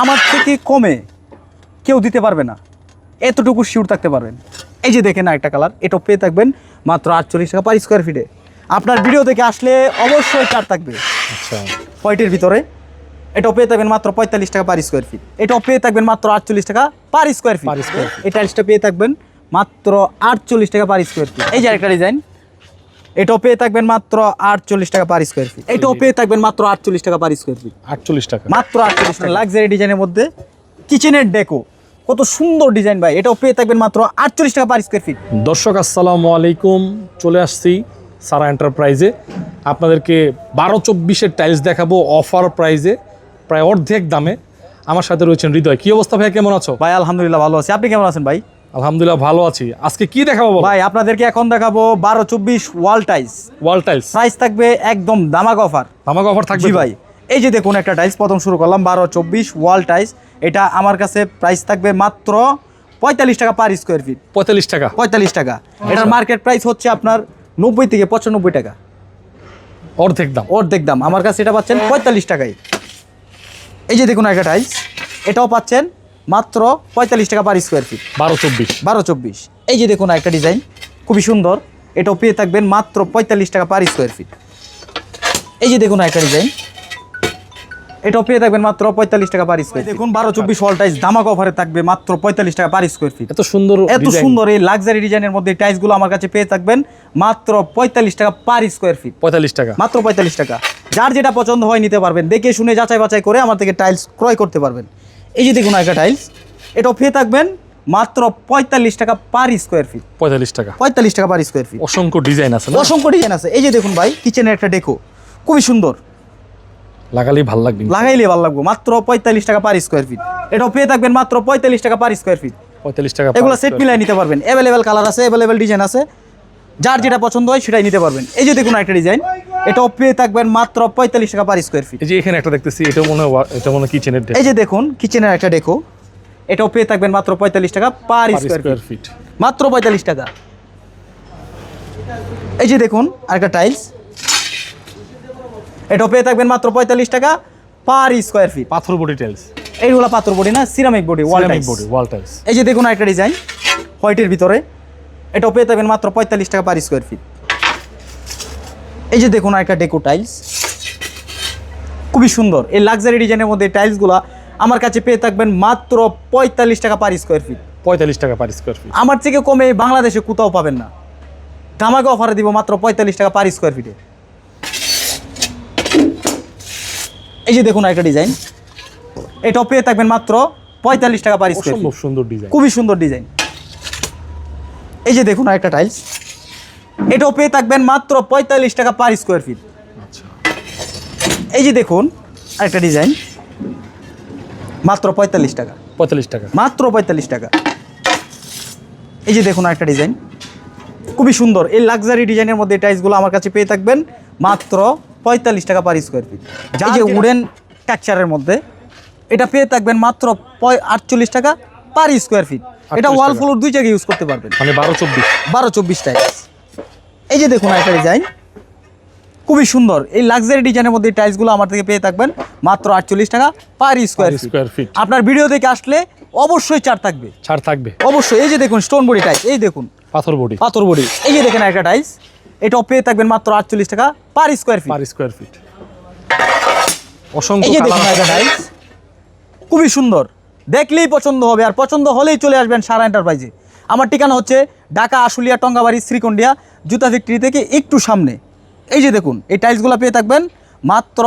আমার থেকে কমে কেউ দিতে পারবে না। এতটুকু শিওর থাকতে পারবেন। এই যে দেখেন একটা কালার এটা পেয়ে থাকবেন মাত্র আটচল্লিশ টাকা পার স্কোয়ার ফিটে আপনার ভিডিও দেখে আসলে অবশ্যই চার থাকবে। আচ্ছা। পয়েন্টের ভিতরে এটাও পেয়ে থাকবেন মাত্র পঁয়তাল্লিশ টাকা পার স্কোয়ার ফিট এটাও পেয়ে থাকবেন মাত্র আটচল্লিশ টাকা পার স্কোয়ার ফিট। এই টাইলসটা পেয়ে থাকবেন মাত্র আটচল্লিশ টাকা পার স্কোয়ার ফিট এই যে একটা ডিজাইন এটাও পেয়ে থাকবেন মাত্র আটচল্লিশ টাকা পার স্কোয়ার ফিট এটাও পেয়ে থাকবেন মাত্র আটচল্লিশ টাকা পার স্কোয়ার ফিট আটচল্লিশ টাকা। মাত্র আটচল্লিশ টাকা। লাক্সারি ডিজাইনের মধ্যে কিচেনের ডেকো কত সুন্দর ডিজাইন ভাই। এটাও পেয়ে থাকবেন মাত্র আটচল্লিশ টাকা পার স্কোয়ার ফিট দর্শক আসসালামু আলাইকুম। চলে আসছি সারা এন্টারপ্রাইজে আপনাদেরকে বারো চব্বিশের টাইলস দেখাবো অফার প্রাইজে প্রায় অর্ধেক দামে। আমার সাথে রয়েছেন হৃদয়। কি অবস্থা ভাই কেমন আছো? ভাই আলহামদুলিল্লাহ ভালো আছি। আপনি কেমন আছেন ভাই? আলহামদুলিল্লাহ ভালো আছি। আজকে কি দেখাবো ভাই আপনাদেরকে এখন দেখাবো বারো চব্বিশ wall tiles. Wall tiles. Price থাকবে একদম দামাক অফার দামাক অফার থাকবে জি ভাই এই যে দেখুন একটা টাইলস প্রথম শুরু করলাম বারো চব্বিশ ওয়াল টাইলস। এটা আমার কাছে প্রাইস থাকবে মাত্র পঁয়তাল্লিশ টাকা পার স্কোয়ার ফিট পঁয়তাল্লিশ টাকা। পঁয়তাল্লিশ টাকা। এটার মার্কেট প্রাইস হচ্ছে আপনার নব্বই থেকে পঁচানব্বই টাকা। অর্ধেক দাম। অর্ধেক দাম। আমার কাছে এটা পাচ্ছেন পঁয়তাল্লিশ টাকায়। এই যে দেখুন একটা টাইলস এটাও পাচ্ছেন মাত্র পঁয়তাল্লিশ টাকা পার স্কোয়ার ফিট বারো চব্বিশ। বারো চব্বিশ। এই যে দেখুন একটা ডিজাইন খুবই সুন্দর। এটাও পেয়ে থাকবেন মাত্র পঁয়তাল্লিশ টাকা পার স্কোয়ার ফিট এই যে দেখুন একটা ডিজাইন এটাও পেয়ে থাকবেন মাত্র পঁয়তাল্লিশ টাকা পার স্কোয়ার দেখুন বারো চব্বিশ ওয়াল টাইস দামাক অফারে থাকবে মাত্র পঁয়তাল্লিশ টাকা পার স্কোয়ার ফিট এত সুন্দর এত সুন্দর এই লাক্সারি ডিজাইনের মধ্যে টাইলসগুলো আমার কাছে পেয়ে থাকবেন মাত্র পঁয়তাল্লিশ টাকা পার স্কোয়ার ফিট পঁয়তাল্লিশ টাকা। মাত্র পঁয়তাল্লিশ টাকা। যার যেটা পছন্দ হয় নিতে পারবেন। দেখে শুনে যাচাই বাছাই করে আমার থেকে টাইলস ক্রয় করতে পারবেন। এই যে দেখুন একটা টাইলস এটাও পেয়ে থাকবেন মাত্র পঁয়তাল্লিশ টাকা পার স্কোয়ার ফিট পঁয়তাল্লিশ টাকা। পঁয়তাল্লিশ টাকা পার স্কোয়ার ফিট অসংখ্য ডিজাইন আছে অসংখ্য ডিজাইন আছে। এই যে দেখুন ভাই কিচেনের একটা ডেকো খুবই সুন্দর। লাগালেই ভালো লাগবে। লাগাইলে ভালো লাগবে। মাত্র পঁয়তাল্লিশ টাকা পার স্কোয়ার ফিট এটাও পেয়ে থাকবেন মাত্র পঁয়তাল্লিশ টাকা পার স্কোয়ার ফিট পঁয়তাল্লিশ টাকা এগুলো সেট মিলাই নিতে পারবেন। অ্যাভেলেবেল কালার আছে অ্যাভেলেবেল ডিজাইন আছে। যার যেটা পছন্দ হয় সেটাই নিতে পারবেন। এই যে দেখুন একটা ডিজাইন এটাও পেয়ে থাকবেন মাত্র পঁয়তাল্লিশ টাকা পার স্কোয়ার ফিট এই যে এখানে একটা দেখতেছি এটা মনে হয় এটা মনে হয় কিচেনের এই যে দেখুন কিচেনের একটা ডেকো এটাও পেয়ে থাকবেন মাত্র পঁয়তাল্লিশ টাকা পার স্কোয়ার ফিট মাত্র পঁয়তাল্লিশ টাকা। এই যে দেখুন আরেকটা টাইলস এটাও পেয়ে থাকবেন মাত্র পঁয়তাল্লিশ টাকা পার স্কোয়ার ফিট পাথর বডি টাইলস এইগুলো পাথর বডি না? Ceramic body wall body wall tiles এই যে দেখুন আরেকটা ডিজাইন হোয়াইটের ভিতরে। এটাও পেয়ে থাকবেন মাত্র পঁয়তাল্লিশ টাকা পার স্কোয়ার ফিট এই যে দেখুন আরেকটা ডেকো টাইলস খুবই সুন্দর। এই লাক্সারি ডিজাইনের মধ্যে টাইলসগুলো আমার কাছে পেয়ে থাকবেন মাত্র পঁয়তাল্লিশ টাকা পার স্কোয়ার ফিট পঁয়তাল্লিশ টাকা পার স্কোয়ার ফিট আমার থেকে কমে বাংলাদেশে কোথাও পাবেন না। ধামাকে অফারে দিব মাত্র পঁয়তাল্লিশ টাকা পার স্কোয়ার ফিটে এই যে দেখুন একটা ডিজাইন এটাও পেয়ে থাকবেন মাত্র পঁয়তাল্লিশ টাকা পার স্কোয়ার সুন্দর ডিজাইন খুবই সুন্দর ডিজাইন এই যে দেখুন আরেকটা টাইলস এটাও পেয়ে থাকবেন মাত্র পঁয়তাল্লিশ টাকা পার স্কোয়ার ফিট এই যে দেখুন আরেকটা ডিজাইন মাত্র পঁয়তাল্লিশ টাকা। পঁয়তাল্লিশ টাকা। মাত্র পঁয়তাল্লিশ টাকা। এই যে দেখুন আরেকটা ডিজাইন খুবই সুন্দর। এই লাক্সারি ডিজাইনের মধ্যে টাইলসগুলো আমার কাছে পেয়ে থাকবেন মাত্র পঁয়তাল্লিশ টাকা পার স্কোয়ার ফিট যা যে উডেন টেক্সচারের মধ্যে এটা পেয়ে থাকবেন মাত্র আটচল্লিশ টাকা পার স্কোয়ার ফিট এটা ওয়াল। ফ্লোর দুই জায়গায় ইউজ করতে পারবেন। মানে বারো চব্বিশ। বারো চব্বিশ টাইলস এই যে দেখুন একটা ডিজাইন খুবই সুন্দর। এই লাক্সারি ডিজাইনের মধ্যে টাইলসগুলো আমার থেকে পেয়ে থাকবেন মাত্র আটচল্লিশ টাকা পার স্কোয়ার স্কোয়ার ফিট আপনার ভিডিও দেখে আসলে অবশ্যই চার থাকবে। ছাড় থাকবে। অবশ্যই। এই যে দেখুন স্টোন বডি টাইস এই দেখুন। পাথর বডি পাথর বডি এই যে দেখেন একটা টাইস এটাও পেয়ে থাকবেন মাত্র আটচল্লিশ টাকা per square feet per square feet এই অসংখ্য যে দেখুন একটা টাইস খুবই সুন্দর। দেখলেই পছন্দ হবে আর পছন্দ হলেই চলে আসবেন সারা এন্টারপ্রাইজে আমার ঠিকানা হচ্ছে ঢাকা আশুলিয়া টঙ্গাবাড়ি শ্রীকন্ডিয়া জুতা ফ্যাক্টরি থেকে একটু সামনে। এই যে দেখুন এই টাইলসগুলো পেয়ে থাকবেন মাত্র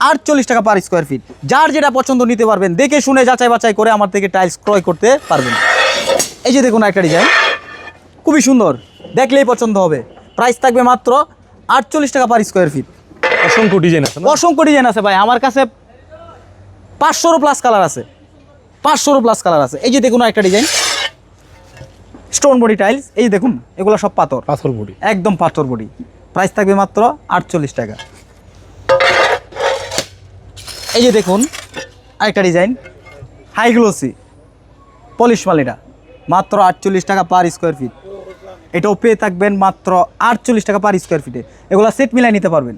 আটচল্লিশ টাকা পার স্কোয়ার ফিট যার যেটা পছন্দ নিতে পারবেন দেখে শুনে যাচাই বাছাই করে আমার থেকে টাইলস ক্রয় করতে পারবেন। এই যে দেখুন একটা ডিজাইন খুবই সুন্দর দেখলেই পছন্দ হবে। প্রাইস থাকবে মাত্র আটচল্লিশ টাকা পার স্কোয়ার ফিট অসংখ্য ডিজাইন আছে অসংখ্য ডিজাইন আছে ভাই আমার কাছে পাঁচশোরও প্লাস কালার আছে। পাঁচশোরও প্লাস কালার আছে। এই যে দেখুন একটা ডিজাইন স্টোন বডি টাইলস এই যে দেখুন এগুলো সব পাথর। পাথর বডি একদম পাথর বডি প্রাইস থাকবে মাত্র আটচল্লিশ টাকা। এই যে দেখুন আরেকটা ডিজাইন হাই গ্লোসি পলিশ মালিটা মাত্র আটচল্লিশ টাকা পার স্কোয়ার ফিট এটাও পেয়ে থাকবেন মাত্র আটচল্লিশ টাকা পার স্কোয়ার ফিটে এগুলো সেট মিলাই নিতে পারবেন।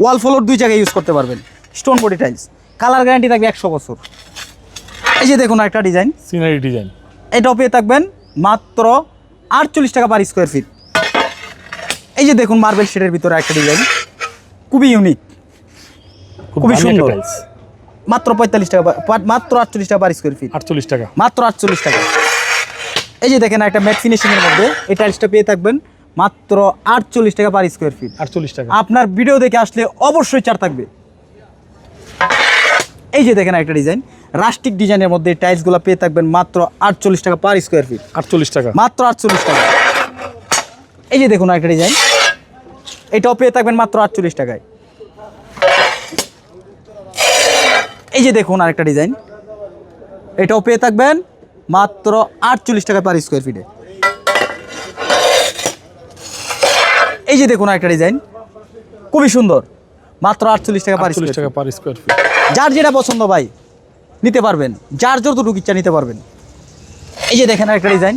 ওয়াল ফ্লোর দুই জায়গায় ইউজ করতে পারবেন। Stone body tiles colour guarantee থাকবে একশো বছর। এই যে দেখুন একটা ডিজাইন সিনারি ডিজাইন এটাও পেয়ে থাকবেন মাত্র আটচল্লিশ টাকা পার স্কোয়ার ফিট এই যে দেখুন মার্বেল শেডের ভিতরে একটা ডিজাইন খুবই ইউনিক খুবই সুন্দর। মাত্র পঁয়তাল্লিশ টাকা মাত্র আটচল্লিশ টাকা পার স্কোয়ার ফিট আটচল্লিশ টাকা। মাত্র আটচল্লিশ টাকা। এই যে দেখেন একটা ম্যাট ফিনিশিংয়ের মধ্যে এই টাইলসটা পেয়ে থাকবেন মাত্র আটচল্লিশ টাকা পার স্কোয়ার ফিট আটচল্লিশ টাকা। আপনার ভিডিও দেখে আসলে অবশ্যই চার থাকবে। এই যে দেখেন একটা ডিজাইন রাস্টিক ডিজাইনের মধ্যে এই টাইলসগুলো পেয়ে থাকবেন মাত্র আটচল্লিশ টাকা পার স্কোয়ার ফিট আটচল্লিশ টাকা। মাত্র আটচল্লিশ টাকা। এই যে দেখুন একটা ডিজাইন। এটাও পেয়ে থাকবেন মাত্র আটচল্লিশ টাকায়। এই যে দেখুন আরেকটা ডিজাইন। এটাও পেয়ে থাকবেন মাত্র আটচল্লিশ টাকা পার স্কোয়ার ফিটে এই যে দেখুন আরেকটা ডিজাইন। খুবই সুন্দর। মাত্র আটচল্লিশ টাকা পার স্কোয়ার টাকা পার স্কোয়ার ফিট যার যেটা পছন্দ ভাই। নিতে পারবেন। যার যতটুকু ইচ্ছা নিতে পারবেন। এই যে দেখেন একটা ডিজাইন।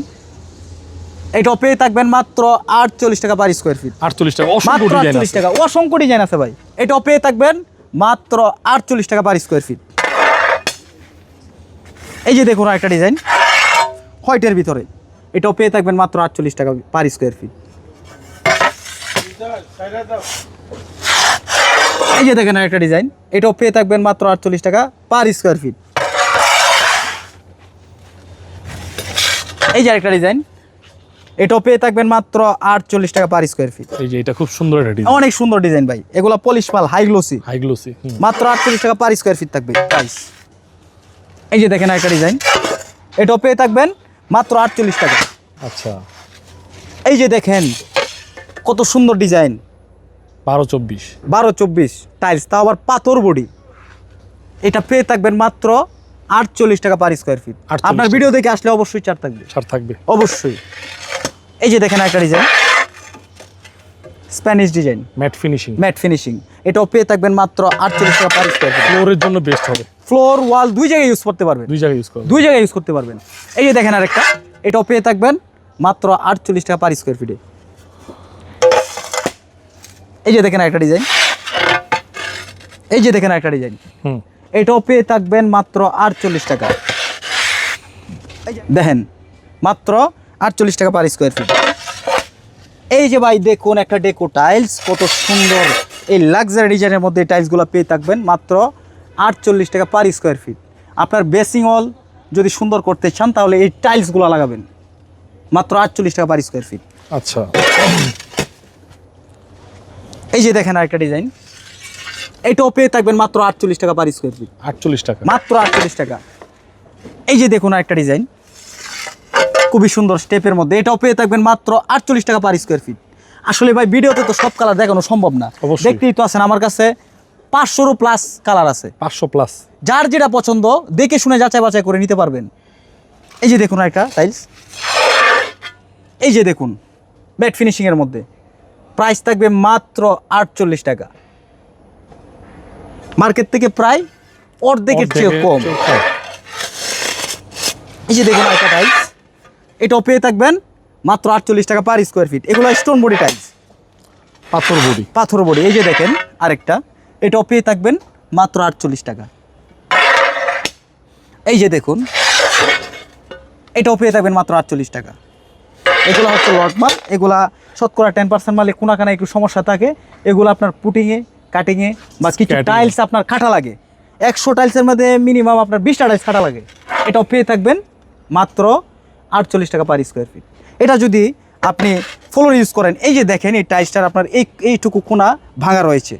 এটাও পেয়ে থাকবেন মাত্র আটচল্লিশ টাকা পার স্কোয়ার ফিট আটচল্লিশ টাকা অসংখ্য মাত্র ডিজাইন আটচল্লিশ আছে। টাকা অসংখ্য ডিজাইন আছে ভাই। এটাও পেয়ে থাকবেন মাত্র আটচল্লিশ টাকা পার স্কোয়ার ফিট এই যে দেখুন একটা ডিজাইন। হোয়াইটের ভিতরে। এটাও পেয়ে থাকবেন মাত্র আটচল্লিশ টাকা পার স্কোয়ার ফিট এই যে দেখেন একটা ডিজাইন। এটাও পেয়ে থাকবেন মাত্র আটচল্লিশ টাকা পার স্কোয়ার ফিট এই যে একটা ডিজাইন এটাও পেয়ে থাকবেন মাত্র আটচল্লিশ টাকা পার স্কোয়ার ফিট এই যে এটা খুব সুন্দর একটা ডিজাইন অনেক সুন্দর ডিজাইন ভাই। এগুলো পলিশ পাল হাই গ্লোসি হাই গ্লোসি মাত্র আটচল্লিশ টাকা পার স্কোয়ার ফিট থাকবে। প্রাইস এই যে দেখেন একটা ডিজাইন এটাও পেয়ে থাকবেন মাত্র আটচল্লিশ টাকা। আচ্ছা। এই যে দেখেন কত সুন্দর ডিজাইন বারো চব্বিশ। বারো চব্বিশ। টাইলস তাও আবার পাথর বডি। এটা পেয়ে থাকবেন মাত্র আটচল্লিশ টাকা পার স্কোয়ার ফিট 48 আপনার ভিডিও দেখে আসলে অবশ্যই চার থাকবে। ছাড় থাকবে। অবশ্যই। এই যে দেখেন একটা design Spanish design matte finishing matte finishing এটাও পেয়ে থাকবেন মাত্র আটচল্লিশ টাকা পার স্কোয়ার ফিট ফ্লোরের জন্য বেস্ট হবে। ফ্লোর ওয়াল দুই জায়গায় ইউজ করতে পারবেন। দুই জায়গায় ইউজ করবে দুই জায়গায় ইউজ করতে পারবেন। এই যে দেখেন আরেকটা। এটাও পেয়ে থাকবেন মাত্র আটচল্লিশ টাকা পার স্কোয়ার ফিটে এই যে দেখেন একটা ডিজাইন এই যে দেখেন একটা ডিজাইন হুম। এটাও পেয়ে থাকবেন মাত্র আটচল্লিশ টাকা। এই যে দেখেন মাত্র আটচল্লিশ টাকা পার স্কোয়ার ফিট এই যে ভাই দেখুন একটা ডেকো টাইলস কত সুন্দর। এই লাক্সারি ডিজাইনের মধ্যে টাইলসগুলো পেয়ে থাকবেন মাত্র আটচল্লিশ টাকা পার স্কোয়ার ফিট আপনার বেসিং অল যদি সুন্দর করতে চান তাহলে এই টাইলসগুলো লাগাবেন। মাত্র আটচল্লিশ টাকা পার স্কোয়ার ফিট আচ্ছা। এই যে দেখেন আরেকটা ডিজাইন এটাও পেয়ে থাকবেন মাত্র আটচল্লিশ টাকা পার স্কোয়ার ফিট আটচল্লিশ টাকা। মাত্র আটচল্লিশ টাকা। এই যে দেখুন একটা ডিজাইন খুবই সুন্দর স্টেপের মধ্যে। এটাও পেয়ে থাকবেন মাত্র আটচল্লিশ টাকা পার স্কোয়ার ফিট আসলে ভাই ভিডিওতে তো সব কালার দেখানো সম্ভব না। দেখতেই তো আছেন আমার কাছে পাঁচশোরও প্লাস কালার আছে। পাঁচশো প্লাস যার যেটা পছন্দ দেখে শুনে যাচাই বাছাই করে নিতে পারবেন। এই যে দেখুন একটা টাইলস এই যে দেখুন ব্যাট ফিনিশিংয়ের মধ্যে। প্রাইস থাকবে মাত্র আটচল্লিশ টাকা। মার্কেট থেকে প্রায় অর্ধেকের চেয়ে কম। এই যে দেখুন একটা টাইলস এটাও পেয়ে থাকবেন মাত্র আটচল্লিশ টাকা পার স্কোয়ার ফিট এগুলো স্টোন বডি টাইলস পাথর বডি পাথর বডি এই যে দেখেন আরেকটা এটাও পেয়ে থাকবেন মাত্র আটচল্লিশ টাকা। এই যে দেখুন এটাও পেয়ে থাকবেন মাত্র আটচল্লিশ টাকা। এগুলো হচ্ছে লট মাল এগুলা শতকরা টেন পার্সেন্ট মালে কোনাকানা একটু সমস্যা থাকে এগুলো আপনার পুটিংয়ে কাটিংয়ে বা কিছু টাইলস আপনার কাটা লাগে। একশো টাইলসের মধ্যে মিনিমাম আপনার বিশটা টাইলস কাটা লাগে। এটাও পেয়ে থাকবেন মাত্র আটচল্লিশ টাকা পার স্কোয়ার ফিট এটা যদি আপনি ফ্লোর ইউজ করেন এই যে দেখেন এই টাইলসটার আপনার এই এইটুকু কোনা ভাঙা রয়েছে।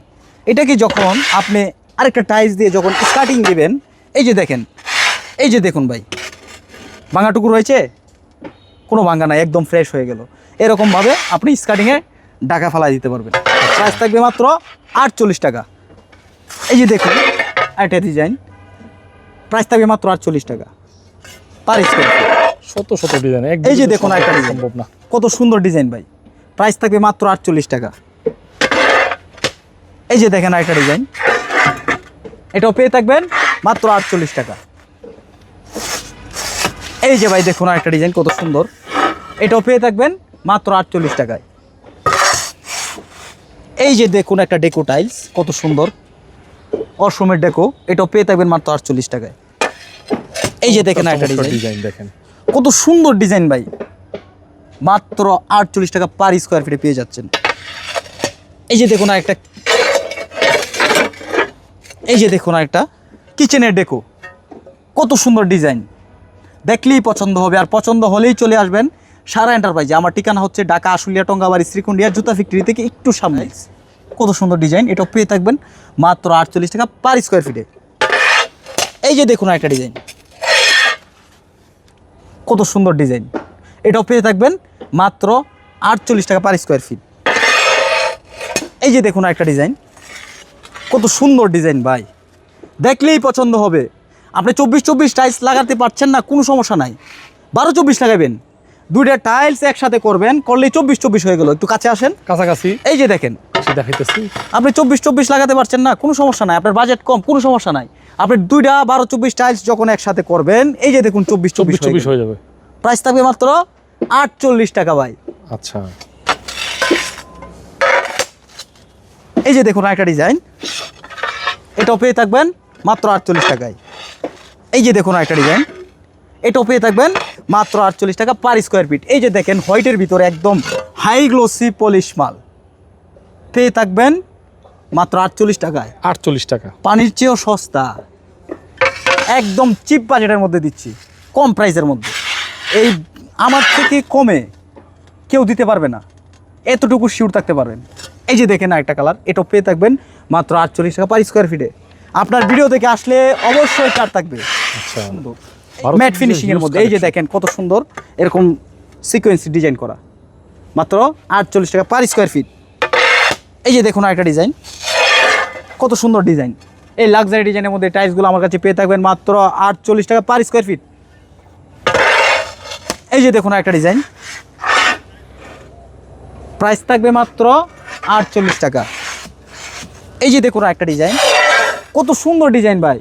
এটাকে যখন আপনি আরেকটা টাইলস দিয়ে যখন স্টার্টিং দেবেন এই যে দেখেন এই যে দেখুন ভাই ভাঙাটুকু রয়েছে কোনো ভাঙা নাই একদম ফ্রেশ হয়ে গেল। এরকমভাবে আপনি স্কার্টিংয়ে ডাকা ফেলাই দিতে পারবেন। প্রাইস থাকবে মাত্র আটচল্লিশ টাকা। এই যে দেখুন একটা ডিজাইন প্রাইস থাকবে মাত্র আটচল্লিশ টাকা। পার স্কোয়ার শত শত ডিজাইন এই যে দেখুন একটা ডিজাইন সম্ভব না। কত সুন্দর ডিজাইন ভাই। প্রাইস থাকবে মাত্র আটচল্লিশ টাকা। এই যে দেখেন একটা ডিজাইন এটাও পেয়ে থাকবেন মাত্র আটচল্লিশ টাকা। এই যে ভাই দেখুন একটা ডিজাইন কত সুন্দর। এটাও পেয়ে থাকবেন মাত্র আটচল্লিশ টাকায়। এই যে দেখুন একটা ডেকো টাইলস কত সুন্দর। অসমের ডেকো এটাও পেয়ে থাকবেন মাত্র আটচল্লিশ টাকায়। এই যে দেখেন একটা ডিজাইন ডিজাইন দেখেন। কত সুন্দর ডিজাইন ভাই। মাত্র আটচল্লিশ টাকা পার স্কোয়ার ফিটে পেয়ে যাচ্ছেন। এই যে দেখুন একটা এই যে দেখুন একটা কিচেনের ডেকো কত সুন্দর ডিজাইন দেখলেই পছন্দ হবে আর পছন্দ হলেই চলে আসবেন সারা এন্টারপ্রাইজে আমার ঠিকানা হচ্ছে ঢাকা আশুলিয়া টঙ্গাবাড়ি শ্রীকুন্ডিয়া জুতা ফ্যাক্টরি থেকে একটু সামনে। কত সুন্দর ডিজাইন এটাও পেয়ে থাকবেন। মাত্র আটচল্লিশ টাকা পার স্কোয়ার ফিটে এই যে দেখুন একটা ডিজাইন কত সুন্দর ডিজাইন এটাও পেয়ে থাকবেন মাত্র আটচল্লিশ টাকা পার স্কোয়ার ফিট এই যে দেখুন একটা ডিজাইন কত সুন্দর ডিজাইন ভাই। দেখলেই পছন্দ হবে। আপনি চব্বিশ চব্বিশ টাইলস লাগাতে পারছেন না কোনো সমস্যা নাই। বারো চব্বিশ লাগাবেন। দুইটা টাইলস একসাথে করবেন করলেই চব্বিশ চব্বিশ হয়ে গেল। একটু কাছে আসেন। কাছাকাছি। এই যে দেখেন। দেখাইতেছি। আপনি চব্বিশ চব্বিশ লাগাতে পারছেন না কোনো সমস্যা নাই। আপনার বাজেট কম কোনো সমস্যা নাই। আপনি দুইটা বারো চব্বিশ টাইলস যখন একসাথে করবেন এই যে দেখুন চব্বিশ চব্বিশ চব্বিশ চব্বিশ হয়ে যাবে। প্রাইস থাকবে মাত্র আটচল্লিশ টাকা ভাই। আচ্ছা। এই যে দেখুন একটা ডিজাইন এটাও পেয়ে থাকবেন মাত্র আটচল্লিশ টাকায়। এই যে দেখুন একটা ডিজাইন এটাও পেয়ে থাকবেন মাত্র আটচল্লিশ টাকা পার স্কোয়ার ফিট এই যে দেখেন হোয়াইটের ভিতরে একদম হাই গ্লোসি পলিশ মাল। পেয়ে থাকবেন মাত্র আটচল্লিশ টাকায়। আটচল্লিশ টাকা। পানির চেয়েও সস্তা। একদম চিপ বাজেটের মধ্যে দিচ্ছি কম প্রাইসের মধ্যে। এই আমার থেকে কমে কেউ দিতে পারবে না। এতটুকু শিওর থাকতে পারবেন। এই যে দেখেন একটা কালার এটাও পেয়ে থাকবেন মাত্র আটচল্লিশ টাকা পার স্কোয়ার ফিটে আপনার ভিডিও থেকে আসলে অবশ্যই কার থাকবে। আচ্ছা। ম্যাট ফিনিশিং এর মধ্যে এই যে দেখেন কত সুন্দর এরকম সিকোয়েন্স ডিজাইন করা। মাত্র আটচল্লিশ টাকা পার স্কোয়ার ফিট এই যে দেখুন একটা ডিজাইন কত সুন্দর ডিজাইন এই লাক্সারি ডিজাইনের মধ্যে টাইলসগুলো আমার কাছে পেয়ে থাকবেন মাত্র আটচল্লিশ টাকা পার স্কোয়ার ফিট এই যে দেখুন একটা ডিজাইন প্রাইস থাকবে মাত্র আটচল্লিশ টাকা। এই যে দেখুন একটা ডিজাইন কত সুন্দর ডিজাইন ভাই।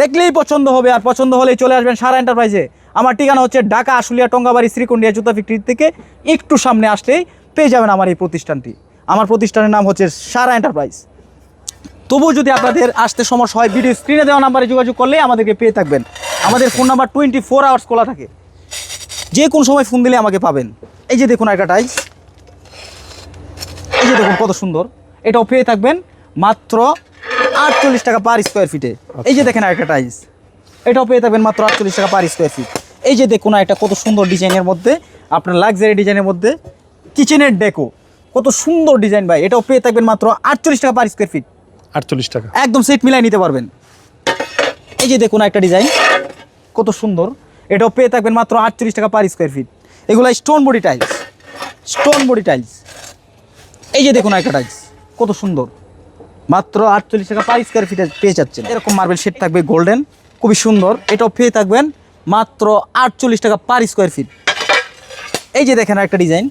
দেখলেই পছন্দ হবে আর পছন্দ হলেই চলে আসবেন সারা এন্টারপ্রাইজে আমার ঠিকানা হচ্ছে ঢাকা আশুলিয়া টঙ্গাবাড়ি শ্রীকুণ্ডিয়া জুতা ফ্যাক্টরি থেকে একটু সামনে আসলেই পেয়ে যাবেন আমার এই প্রতিষ্ঠানটি। আমার প্রতিষ্ঠানের নাম হচ্ছে সারা এন্টারপ্রাইজ তবুও যদি আপনাদের আসতে সমস্যা হয়, ভিডিও স্ক্রিনে দেওয়া নাম্বারে যোগাযোগ করলে আমাদেরকে পেয়ে থাকবেন। আমাদের phone number twenty four hours খোলা থাকে। যে কোন সময় ফোন দিলে আমাকে পাবেন। এই যে দেখুন একটা টাইলস এই যে দেখুন কত সুন্দর। এটাও পেয়ে থাকবেন মাত্র আটচল্লিশ টাকা পার স্কোয়ার ফিটে এই যে দেখেন একটা টাইস এটাও পেয়ে থাকবেন মাত্র আটচল্লিশ টাকা পার স্কোয়ার ফিট এই যে দেখুন একটা কত সুন্দর ডিজাইনের মধ্যে আপনার লাক্সারি ডিজাইনের মধ্যে কিচেনের ডেকো কত সুন্দর ডিজাইন ভাই এটাও পেয়ে থাকবেন মাত্র আটচল্লিশ টাকা পার স্কোয়ার ফিট আটচল্লিশ টাকা। একদম সেট মিলাই নিতে পারবেন। এই যে দেখুন একটা ডিজাইন কত সুন্দর। এটাও পেয়ে থাকবেন মাত্র আটচল্লিশ টাকা পার স্কোয়ার ফিট এগুলো stone body tiles stone body tiles এই যে দেখুন একটা টাইলস কত সুন্দর। মাত্র আটচল্লিশ টাকা পার স্কোয়ার ফিটে পেয়ে যাচ্ছেন। এরকম মার্বেল শেড থাকবে গোল্ডেন খুবই সুন্দর। এটাও পেয়ে থাকবেন মাত্র আটচল্লিশ টাকা পার স্কোয়ার ফিট এই যে দেখেন একটা ডিজাইন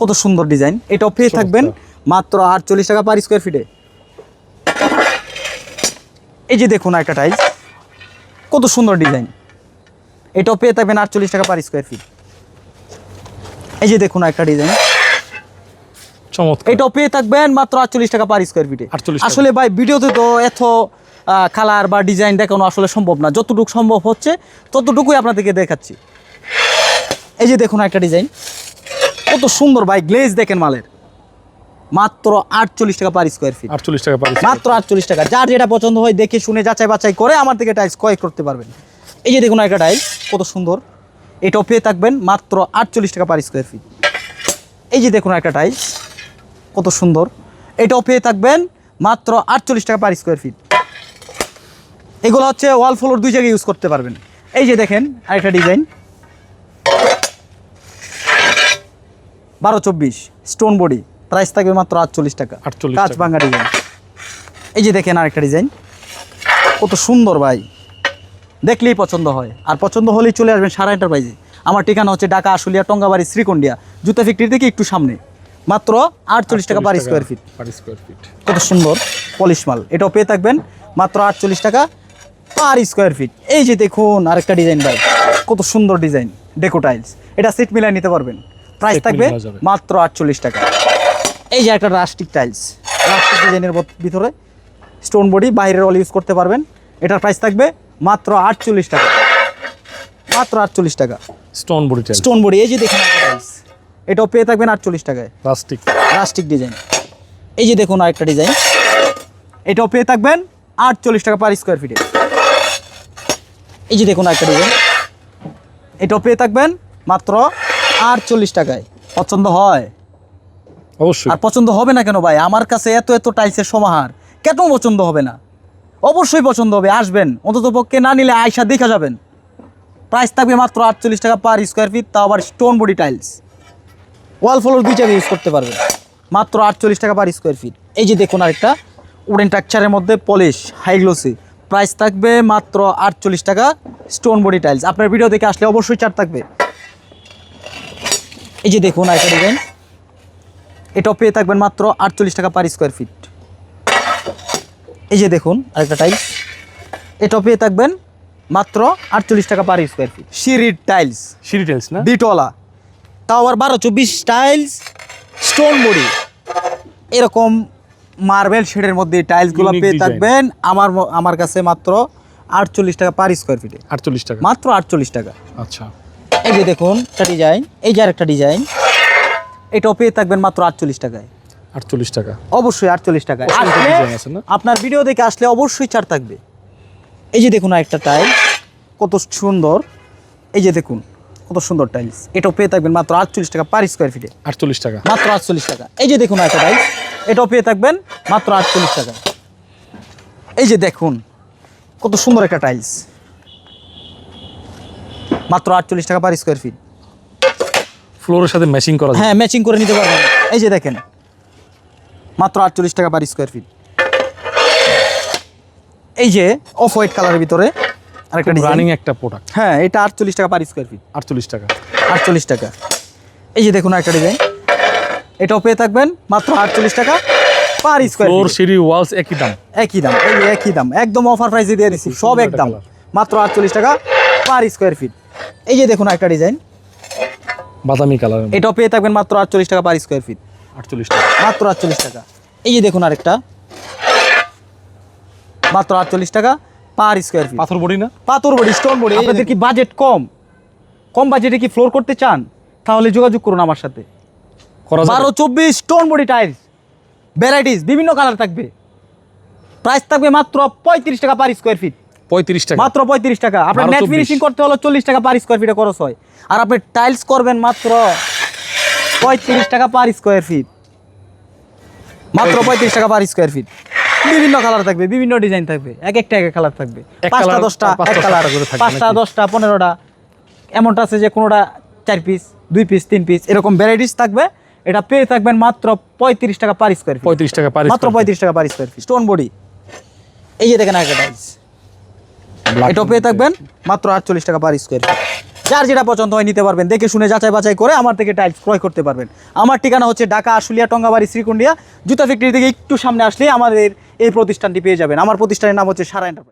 কত সুন্দর ডিজাইন এটাও পেয়ে থাকবেন মাত্র আটচল্লিশ টাকা পার স্কোয়ার ফিটে এই যে দেখুন একটা টাইলস কত সুন্দর ডিজাইন এটাও পেয়ে থাকবেন আটচল্লিশ টাকা পার স্কোয়ার ফিট এই যে দেখুন একটা ডিজাইন চমৎকার। এটাও পেয়ে থাকবেন মাত্র আটচল্লিশ টাকা পার স্কোয়ার ফিটে 48 আসলে ভাই ভিডিওতে তো এত কালার বা ডিজাইন দেখানো আসলে সম্ভব না। যতটুকু সম্ভব হচ্ছে ততটুকুই আপনাদেরকে দেখাচ্ছি। এই যে দেখুন একটা ডিজাইন কত সুন্দর ভাই গ্লেজ দেখেন মালের। মাত্র আটচল্লিশ টাকা পার স্কোয়ার ফিট আটচল্লিশ টাকা পারি মাত্র আটচল্লিশ টাকা। যার যেটা পছন্দ হয় দেখে শুনে যাচাই বাছাই করে আমার থেকে টাইলস ক্রয় করতে পারবেন। এই যে দেখুন একটা টাইলস কত সুন্দর। এটাও পেয়ে থাকবেন মাত্র আটচল্লিশ টাকা পার স্কোয়ার ফিট এই যে দেখুন একটা টাইলস কত সুন্দর। এটাও পেয়ে থাকবেন মাত্র আটচল্লিশ টাকা পার স্কোয়ার ফিট এগুলো হচ্ছে ওয়াল ফ্লোর দুই জায়গায় ইউজ করতে পারবেন। এই যে দেখেন আরেকটা ডিজাইন বারো চব্বিশ স্টোন বডি প্রাইস থাকবে মাত্র আটচল্লিশ টাকা। 48 কাঁচ। ভাঙা ডিজাইন এই যে দেখেন আরেকটা ডিজাইন কত সুন্দর ভাই। দেখলেই পছন্দ হয়। আর পছন্দ হলেই চলে আসবেন সারা এন্টারপ্রাইজে আমার ঠিকানা হচ্ছে ঢাকা আশুলিয়া টঙ্গাবাড়ি শ্রীকন্ডিয়া জুতা ফ্যাক্টরি থেকে একটু সামনে। মাত্র আটচল্লিশ টাকা per square feet square feet কত সুন্দর পলিশ মাল। এটাও পেয়ে থাকবেন মাত্র আটচল্লিশ টাকা পার স্কোয়ার ফিট এই যে দেখুন আরেকটা ডিজাইন ভাই কত সুন্দর ডিজাইন ডেকো টাইলস এটা সিট মিলাই নিতে পারবেন। প্রাইস থাকবে মাত্র আটচল্লিশ টাকা। এই যে একটা রাস্টিক টাইলস রাস্টিক ডিজাইনের ভিতরে স্টোন বডি বাইরের অল ইউজ করতে পারবেন। এটার প্রাইস থাকবে মাত্র আটচল্লিশ টাকা। মাত্র আটচল্লিশ টাকা। স্টোন বডি স্টোন বডি এই যে দেখুন। এটাও পেয়ে থাকবেন আটচল্লিশ টাকায়। প্লাস্টিক। Plastic design. এই যে দেখুন আরেকটা ডিজাইন। এটাও পেয়ে থাকবেন আটচল্লিশ টাকা পার স্কোয়ার ফিটে এই যে দেখুন আরেকটা ডিজাইন। এটাও পেয়ে থাকবেন মাত্র আটচল্লিশ টাকায়। পছন্দ হয়? অবশ্যই। আর পছন্দ হবে না কেন ভাই? আমার কাছে এত এত টাইলসের সমাহার। কেন পছন্দ হবে না? অবশ্যই পছন্দ হবে। আসবেন। অন্তত পক্ষে না নিলে আয়সা দেখা যাবেন। প্রাইস থাকবে মাত্র আটচল্লিশ টাকা পার স্কোয়ার ফিট তাও আবার stone body tiles wall floor দুই জায়গায় ইউজ করতে পারবেন মাত্র আটচল্লিশ টাকা পার স্কোয়ার ফিট এই যে দেখুন আরেকটা উডেন টাকচারের মধ্যে পলিশ হাই গ্লোসি প্রাইস থাকবে মাত্র আটচল্লিশ টাকা স্টোন বডি টাইলস আপনার ভিডিও দেখে আসলে অবশ্যই চার থাকবে। এই যে দেখুন আরেকটা ডিজাইন এটাও পেয়ে থাকবেন মাত্র আটচল্লিশ টাকা পার স্কোয়ার ফিট এই যে দেখুন আরেকটা টাইলস এটাও পেয়ে থাকবেন মাত্র আটচল্লিশ টাকা পার স্কোয়ার ফিট সিঁড়ির টাইলস সিঁড়ি টাইলস না? বিটওয়ালা তাও আবার বারো চব্বিশ টাইলস স্টোন বডি এরকম মার্বেল শেডের মধ্যে টাইলসগুলো পেয়ে থাকবেন। আমার আমার কাছে মাত্র আটচল্লিশ টাকা পার স্কোয়ার ফিটে আটচল্লিশ টাকা। মাত্র আটচল্লিশ টাকা। আচ্ছা। এই যে দেখুন একটা ডিজাইন এই যে আরেকটা ডিজাইন এটাও পেয়ে থাকবেন মাত্র আটচল্লিশ টাকায়। আটচল্লিশ টাকা। অবশ্যই আটচল্লিশ টাকা অসংখ্য আসলে design আছে না? আপনার ভিডিও দেখে আসলে অবশ্যই ছাড় থাকবে। এই যে দেখুন আরেকটা টাইল কত সুন্দর। এই যে দেখুন। কত সুন্দর টাইলস এটাও পেয়ে থাকবেন মাত্র আটচল্লিশ টাকা পার স্কোয়ার ফিটে আটচল্লিশ টাকা। মাত্র আটচল্লিশ টাকা। এই যে দেখুন একটা টাইলস এটাও পেয়ে থাকবেন মাত্র আটচল্লিশ টাকা। এই যে দেখুন কত সুন্দর একটা টাইলস মাত্র আটচল্লিশ টাকা পার স্কোয়ার ফিট ফ্লোরের সাথে ম্যাচিং করা হ্যাঁ ম্যাচিং করে নিতে পারবেন। এই যে দেখেন মাত্র আটচল্লিশ টাকা পার স্কোয়ার ফিট এই যে অফ হোয়াইট কালারের ভিতরে আরেকটা ডিজাইন রানিং একটা প্রোডাক্ট হ্যাঁ এটা আটচল্লিশ টাকা পার স্কোয়ার ফিট আটচল্লিশ টাকা। আটচল্লিশ টাকা। এই যে দেখুন একটা ডিজাইন এটাও পেয়ে থাকবেন মাত্র আটচল্লিশ টাকা পার স্কোয়ার ফ্লোর সিঁড়ি ওয়ালস একই দাম। একই দাম এই একই দাম। একদম অফার প্রাইসে দিয়ে দিচ্ছি সব একদম। মাত্র আটচল্লিশ টাকা পার স্কোয়ার ফিট এই যে দেখুন একটা ডিজাইন বাদামি কালারের এটাও পেয়ে থাকবেন মাত্র আটচল্লিশ টাকা পার স্কোয়ার ফিট আটচল্লিশ টাকা। মাত্র আটচল্লিশ টাকা। এই যে দেখুন আরেকটা। মাত্র আটচল্লিশ টাকা পার স্কোয়ার ফিট। পাথর বডি না? পাথর বডি স্টোন বডি আপনাদের কি বাজেট কম? কম বাজেটে কি ফ্লোর করতে চান? তাহলে যোগাযোগ করুন আমার সাথে? বারো চব্বিশ স্টোন বডি টাইলস ভ্যারাইটিস বিভিন্ন কালার থাকবে। প্রাইস থাকবে মাত্র পঁয়ত্রিশ টাকা পার স্কোয়ার ফিট পঁয়ত্রিশ টাকা। মাত্র পঁয়ত্রিশ টাকা। আপনার 12, ম্যাট ফিনিশিং করতে হলো চল্লিশ টাকা পার স্কোয়ার ফিটে খরচ হয়। আর আপনি টাইলস করবেন মাত্র পঁয়ত্রিশ টাকা পার স্কোয়ার ফিট মাত্র পঁয়ত্রিশ টাকা পার স্কোয়ার ফিট বিভিন্ন কালার থাকবে বিভিন্ন ডিজাইন থাকবে এক একটা এক কালার থাকবে। পাঁচটা দশটা এক কালার করে থাকবে পাঁচটা দশটা পনেরোটা এমনটা আছে যে কোনোটা চার পিস দুই পিস তিন পিস এরকম ভ্যারাইটিস থাকবে। এটা পেয়ে থাকবেন মাত্র পঁয়ত্রিশ টাকা পার স্কোয়ার ফিট পঁয়ত্রিশ টাকা পার মাত্র পঁয়ত্রিশ টাকা per square feet stone body এই যে দেখেন একটা এটাও পেয়ে থাকবেন মাত্র আটচল্লিশ টাকা পার স্কোয়ার ফিট যার যেটা পছন্দ হয় নিতে পারবেন। দেখে শুনে যাচাই বাছাই করে আমার থেকে টাইলস ক্রয় করতে পারবেন। আমার ঠিকানা হচ্ছে ঢাকা আশুলিয়া টঙ্গাবাড়ি শ্রীকুন্ডিয়া জুতা ফ্যাক্টরি থেকে একটু সামনে আসলে আমাদের এই প্রতিষ্ঠানটি পেয়ে যাবেন। আমার প্রতিষ্ঠানের নাম হচ্ছে সারা এন্টারপ্রাইজ